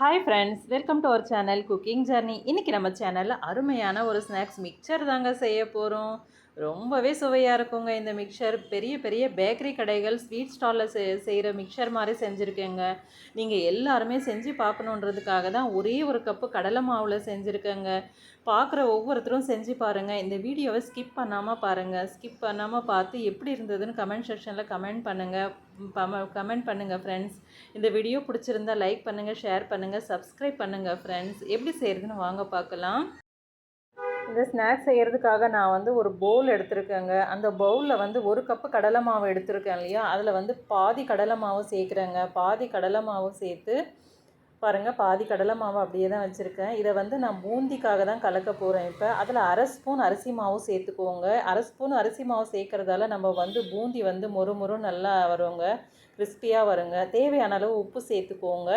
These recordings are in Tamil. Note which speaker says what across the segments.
Speaker 1: Hi friends welcome to our channel cooking journey இன்றைக்கி நம்ம சேனலில் அருமையான ஒரு ஸ்நாக்ஸ் மிக்சர் தாங்க செய்ய போகிறோம் ரொம்பவே சுவையாக இருக்குங்க இந்த மிக்சர் பெரிய பெரிய பேக்கரி கடைகள் ஸ்வீட் ஸ்டாலில் செ செய்கிற மிக்சர் மாதிரி செஞ்சுருக்கேங்க. நீங்கள் எல்லாருமே செஞ்சு பார்க்கணுன்றதுக்காக தான் ஒரே ஒரு கப்பு கடலை மாவில் செஞ்சுருக்கேங்க. பார்க்குற ஒவ்வொருத்தரும் செஞ்சு பாருங்கள் இந்த வீடியோவை ஸ்கிப் பண்ணாமல் பாருங்கள் ஸ்கிப் பண்ணாமல் பார்த்து எப்படி இருந்ததுன்னு கமெண்ட் செக்ஷனில் கமெண்ட் பண்ணுங்கள் கமெண்ட் பண்ணுங்கள் ஃப்ரெண்ட்ஸ் இந்த வீடியோ பிடிச்சிருந்தா லைக் பண்ணுங்கள் ஷேர் பண்ணுங்கள் சப்ஸ்கிரைப் பண்ணுங்கள் ஃப்ரெண்ட்ஸ் எப்படி செய்கிறதுன்னு வாங்க பார்க்கலாம். இந்த ஸ்நாக்ஸ் செய்கிறதுக்காக நான் வந்து ஒரு பவுல் எடுத்திருக்கேங்க. அந்த பவுலில் வந்து ஒரு கப்பு கடலை மாவு எடுத்திருக்கேன் இல்லையா? அதில் வந்து பாதி கடலை மாவு சேர்க்குறேங்க. பாதி கடலை மாவு சேர்த்து பாருங்கள் பாதி கடலை மாவு அப்படியே தான் வச்சுருக்கேன். இதை வந்து நான் பூந்திக்காக தான் கலக்க போகிறேன் இப்போ. அதில் அரை ஸ்பூன் அரிசி மாவு சேர்த்துக்கோங்க. அரை ஸ்பூன் அரிசி மாவு சேர்க்குறதால நம்ம வந்து பூந்தி வந்து மொறு மொறு நல்லா வருங்க. கிறிஸ்பியாக வருங்க. தேவையான அளவு உப்பு சேர்த்துக்கோங்க.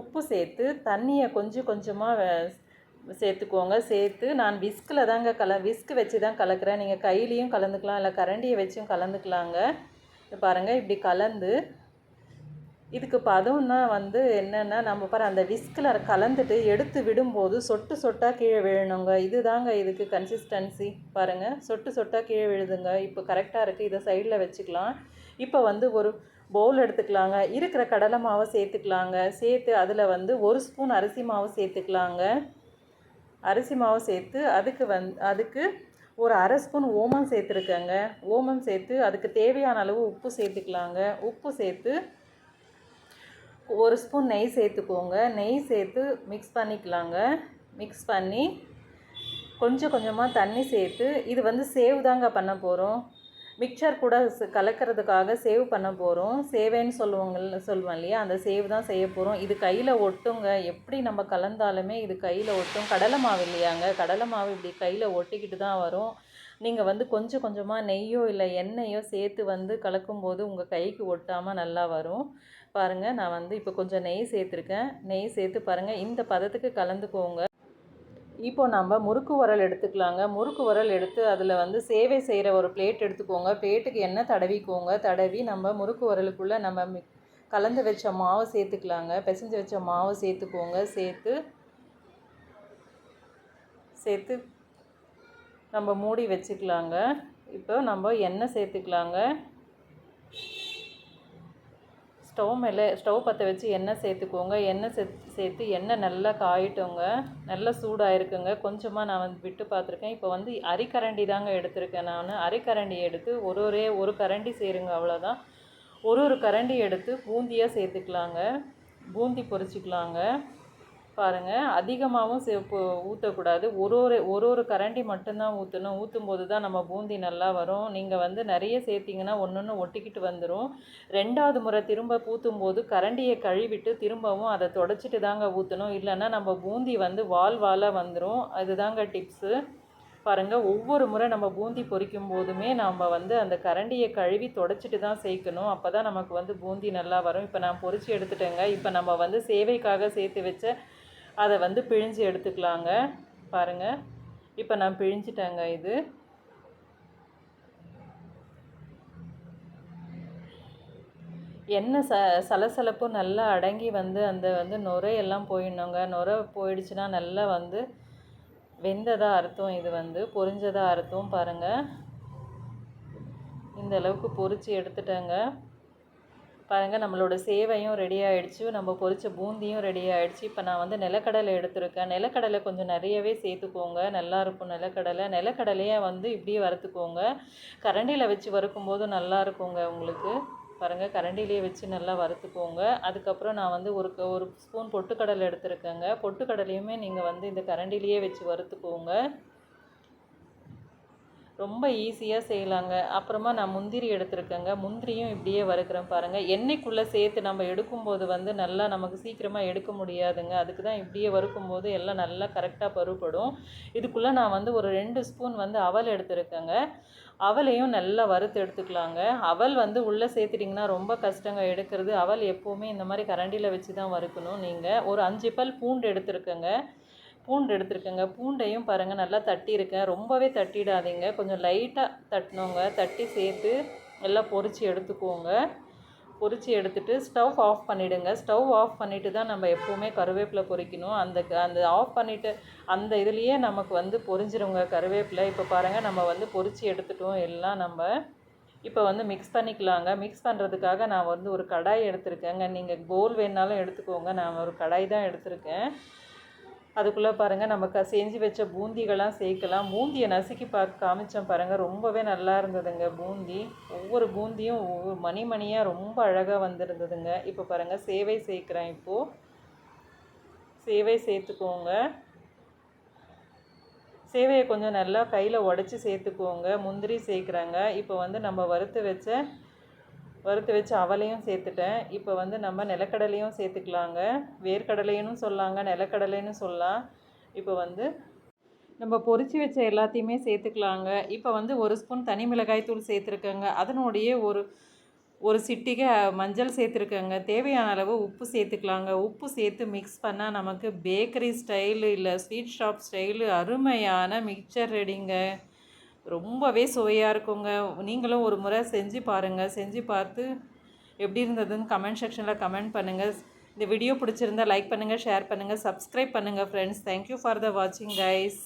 Speaker 1: உப்பு சேர்த்து தண்ணியை கொஞ்சம் கொஞ்சமாக சேர்த்துக்கோங்க. சேர்த்து நான் விஸ்கில் தாங்க கல விஸ்க் வச்சு தான் கலக்கிறேன். நீங்கள் கையிலையும் கலந்துக்கலாம் இல்லை கரண்டியை வச்சும் கலந்துக்கலாங்க. பாருங்கள் இப்படி கலந்து. இதுக்கு பதம்னா வந்து என்னென்னா நம்ம பாரு அந்த விஸ்கில் கலந்துட்டு எடுத்து விடும்போது சொட்டு சொட்டாக கீழே விழணுங்க. இது தாங்க இதுக்கு கன்சிஸ்டன்சி பாருங்கள் சொட்டு சொட்டாக கீழே விழுதுங்க. இப்போ கரெக்டாக இருக்குது இதை சைடில் வச்சுக்கலாம். இப்போ வந்து ஒரு பவுல் எடுத்துக்கலாங்க. இருக்கிற கடலை மாவை சேர்த்துக்கலாங்க. சேர்த்து அதில் வந்து ஒரு ஸ்பூன் அரிசி மாவு சேர்த்துக்கலாங்க. அரிசி மாவு சேர்த்து அதுக்கு வந் அதுக்கு ஒரு அரை ஸ்பூன் ஓமம் சேர்த்துருக்கேங்க. ஓமம் சேர்த்து அதுக்கு தேவையான அளவு உப்பு சேர்த்துக்கலாங்க. உப்பு சேர்த்து ஒரு ஸ்பூன் நெய் சேர்த்துக்கோங்க. நெய் சேர்த்து மிக்ஸ் பண்ணிக்கலாங்க. மிக்ஸ் பண்ணி கொஞ்சம் கொஞ்சமாக தண்ணி சேர்த்து இது வந்து சேவ் தாங்க பண்ண போகிறோம் மிக்சர் கூட கலக்கிறதுக்காக சேவ் பண்ண போகிறோம் சேவைன்னு சொல்லுவாங்கள்ல சொல்லுவோம் இல்லையா? அந்த சேவ் தான் செய்ய போகிறோம் இது கையில் ஒட்டுங்க. எப்படி நம்ம கலந்தாலுமே இது கையில் ஒட்டும். கடலை மாவு இல்லையாங்க? கடலை மாவு இப்படி கையில் ஒட்டிக்கிட்டு தான் வரும். நீங்கள் வந்து கொஞ்சம் கொஞ்சமாக நெய்யோ இல்லை எண்ணெயோ சேர்த்து வந்து கலக்கும்போது உங்கள் கைக்கு ஒட்டாமல் நல்லா வரும். பாருங்கள் நான் வந்து இப்போ கொஞ்சம் நெய் சேர்த்துருக்கேன். நெய் சேர்த்து பாருங்கள் இந்த பதத்துக்கு கலந்துக்கோங்க. இப்போ நம்ம முறுக்கு உரல் எடுத்துக்கலாங்க. முறுக்கு உரல் எடுத்து அதில் வந்து சேவை செய்கிற ஒரு பிளேட் எடுத்துக்கோங்க. பிளேட்டுக்கு எண்ணெய் தடவிக்கோங்க. தடவி நம்ம முறுக்கு உரலுக்குள்ளே நம்ம கலந்து வச்ச மாவை சேர்த்துக்கலாங்க. பிசைஞ்சு வச்ச மாவை சேர்த்துக்கோங்க. சேர்த்து சேர்த்து நம்ம மூடி வச்சுக்கலாங்க. இப்போ நம்ம எண்ணெய் சேர்த்துக்கலாங்க. ஸ்டவ் மேலே ஸ்டவ் பற்ற வச்சு எண்ணெய் சேர்த்துக்கோங்க. எண்ணெய் சே சேர்த்து எண்ணெய் நல்லா காயிட்டோங்க. நல்லா சூடாயிருக்குங்க. கொஞ்சமாக நான் வந்து விட்டு பார்த்துருக்கேன். இப்போ வந்து அரிக்கரண்டி தாங்க எடுத்திருக்கேன் நான். அரிக்கரண்டி எடுத்து ஒரு ஒரே ஒரு கரண்டி சேருங்க அவ்வளோதான். ஒரு ஒரு கரண்டி எடுத்து பூந்தியாக சேர்த்துக்கலாங்க. பூந்தி பொரிச்சிக்கலாங்க. பாருங்கள் அதிகமாகவும் சே ஊற்றக்கூடாது ஒரு ஒரு ஒரு ஒரு கரண்டி மட்டும்தான் ஊற்றணும் ஊற்றும் போது தான் நம்ம பூந்தி நல்லா வரும். நீங்கள் வந்து நிறைய சேர்த்திங்கன்னா ஒன்று ஒன்று ஒட்டிக்கிட்டு வந்துடும் ரெண்டாவது முறை திரும்ப ஊற்றும் போது கரண்டியை கழுவிட்டு திரும்பவும் அதை தொடச்சிட்டு தாங்க ஊற்றணும் இல்லைன்னா நம்ம பூந்தி வந்து வால் வாலாக வந்துடும் அதுதாங்க டிப்ஸு. பாருங்கள் ஒவ்வொரு முறை நம்ம பூந்தி பொரிக்கும் போதுமே நம்ம வந்து அந்த கரண்டியை கழுவி தொடச்சிட்டு தான் சேர்க்கணும். அப்போ தான் நமக்கு வந்து பூந்தி நல்லா வரும். இப்போ நான் பொரித்து எடுத்துட்டேங்க. இப்போ நம்ம வந்து சேவைக்காக சேர்த்து வச்ச அதை வந்து பிழிஞ்சு எடுத்துக்கலாங்க. பாருங்கள் இப்போ நான் பிழிஞ்சிட்டேங்க இது. எண்ணெய் ச சலசலப்பு நல்லா அடங்கி வந்து அந்த வந்து நுரையெல்லாம் போயிடணுங்க. நுரை போயிடுச்சுன்னா நல்லா வந்து வெந்ததாக அர்த்தம் இது வந்து. பொரிஞ்சதாக அர்த்தம் பாருங்கள் இந்த அளவுக்கு பொரித்து எடுத்துட்டேங்க. பாருங்கள் நம்மளோட சேவையும் ரெடி ஆகிடுச்சு நம்ம பொரித்த பூந்தியும் ரெடி ஆகிடுச்சு இப்போ நான் வந்து நிலக்கடலை எடுத்திருக்கேன். நிலக்கடலை கொஞ்சம் நிறையவே சேர்த்துக்கோங்க. நல்லாயிருக்கும் நிலக்கடலை. நிலக்கடலையை வந்து இப்படியே வறுத்துக்கோங்க. கரண்டியில் வச்சு வறுக்கும்போது நல்லா இருக்குங்க உங்களுக்கு. பாருங்கள் கரண்டிலேயே வச்சு நல்லா வறுத்துக்கோங்க. அதுக்கப்புறம் நான் வந்து ஒரு ஒரு ஸ்பூன் பொட்டுக்கடலை எடுத்திருக்கேங்க. பொட்டுக்கடலையுமே நீங்கள் வந்து இந்த கரண்டிலேயே வச்சு வறுத்துக்கோங்க. ரொம்ப ஈஸியாக செய்யலாங்க. அப்புறமா நான் முந்திரி எடுத்துருக்கேங்க. முந்திரியும் இப்படியே வறுக்கிறேன் பாருங்கள் எண்ணெய்க்குள்ளே சேர்த்து நம்ம எடுக்கும்போது வந்து நல்லா நமக்கு சீக்கிரமாக எடுக்க முடியாதுங்க. அதுக்கு தான் இப்படியே வறுக்கும்போது எல்லாம் நல்லா கரெக்டாக பருப்படும். இதுக்குள்ளே நான் வந்து ஒரு ரெண்டு ஸ்பூன் வந்து அவல் எடுத்துருக்கேங்க. அவலையும் நல்லா வறுத்து எடுத்துக்கலாங்க. அவல் வந்து உள்ளே சேர்த்துட்டிங்கன்னா ரொம்ப கஷ்டங்க எடுக்கிறது. அவல் எப்போவுமே இந்த மாதிரி கரண்டியில் வச்சு தான் வறுக்கணும் நீங்கள் ஒரு அஞ்சு பல் பூண்டு எடுத்துருக்கேங்க. பூண்டு எடுத்துருக்கேங்க. பூண்டையும் பாருங்கள் நல்லா தட்டியிருக்கேன். ரொம்பவே தட்டிடாதீங்க. கொஞ்சம் லைட்டாக தட்டினோங்க. தட்டி சேர்த்து எல்லாம் பொரித்து எடுத்துக்கோங்க. பொரிச்சு எடுத்துட்டு ஸ்டவ் ஆஃப் பண்ணிவிடுங்க ஸ்டவ் ஆஃப் பண்ணிவிட்டு தான் நம்ம எப்போவுமே கருவேப்பிலை பொரிக்கணும். அந்த க- அந்த ஆஃப் பண்ணிவிட்டு அந்த இதுலேயே நமக்கு வந்து பொறிஞ்சிருங்க கருவேப்பிலை. இப்போ பாருங்கள் நம்ம வந்து பொரிச்சு எடுத்துட்டோம். எல்லாம் நம்ம இப்போ வந்து மிக்ஸ் பண்ணிக்கலாங்க. மிக்ஸ் பண்ணுறதுக்காக நான் வந்து ஒரு கடாய் எடுத்திருக்கேங்க. நீங்கள் போல் வேணாலும் எடுத்துக்கோங்க. நான் ஒரு கடாய் தான் எடுத்திருக்கேன். அதுக்குள்ளே பாருங்கள் நம்ம க செஞ்சு வச்ச பூந்திகள்லாம் சேர்க்கலாம். பூந்தியை நசுக்கி பார்க்க காமிச்சேன் பாருங்கள் ரொம்பவே நல்லா இருந்ததுங்க பூந்தி. ஒவ்வொரு பூந்தியும் ஒவ்வொரு மணி மணியாக ரொம்ப அழகாக வந்திருந்ததுங்க. இப்போ பாருங்கள் சேவை சேர்க்குறேன் இப்போது சேவை சேர்த்துக்கோங்க. சேவையை கொஞ்சம் நல்லா கையில் உடச்சி சேர்த்துக்கோங்க. முந்திரி சேர்க்குறாங்க. இப்போ வந்து நம்ம வறுத்து வச்ச வறுத்து வச்சு அவலையும் சேர்த்துட்டேன். இப்போ வந்து நம்ம நிலக்கடலையும் சேர்த்துக்கலாங்க. வேர்க்கடலைன்னு சொல்லாங்க நிலக்கடலைன்னு சொல்லலாம் இப்போ வந்து நம்ம பொறிச்சு வச்ச எல்லாத்தையுமே சேர்த்துக்கலாங்க. இப்போ வந்து ஒரு ஸ்பூன் தனி மிளகாய் தூள் சேர்த்துருக்கேங்க. அதனுடைய ஒரு ஒரு சிட்டிகை மஞ்சள் சேர்த்துருக்கேங்க. தேவையான அளவு உப்பு சேர்த்துக்கலாங்க. உப்பு சேர்த்து மிக்ஸ் பண்ணால் நமக்கு பேக்கரி ஸ்டைலு இல்லை ஸ்வீட் ஷாப் ஸ்டைலு அருமையான மிக்சர் ரெடிங்க ரொம்பவே சுவையாக இருக்குங்க. நீங்களும் ஒரு முறை செஞ்சு பாருங்கள் செஞ்சு பார்த்து எப்படி இருந்ததுன்னு கமெண்ட் செக்ஷனில் கமெண்ட் பண்ணுங்கள் இந்த வீடியோ பிடிச்சிருந்தா லைக் பண்ணுங்கள் ஷேர் பண்ணுங்கள் சப்ஸ்கிரைப் பண்ணுங்கள் ஃப்ரெண்ட்ஸ் தேங்க்யூ ஃபார் த வாட்சிங் கைஸ்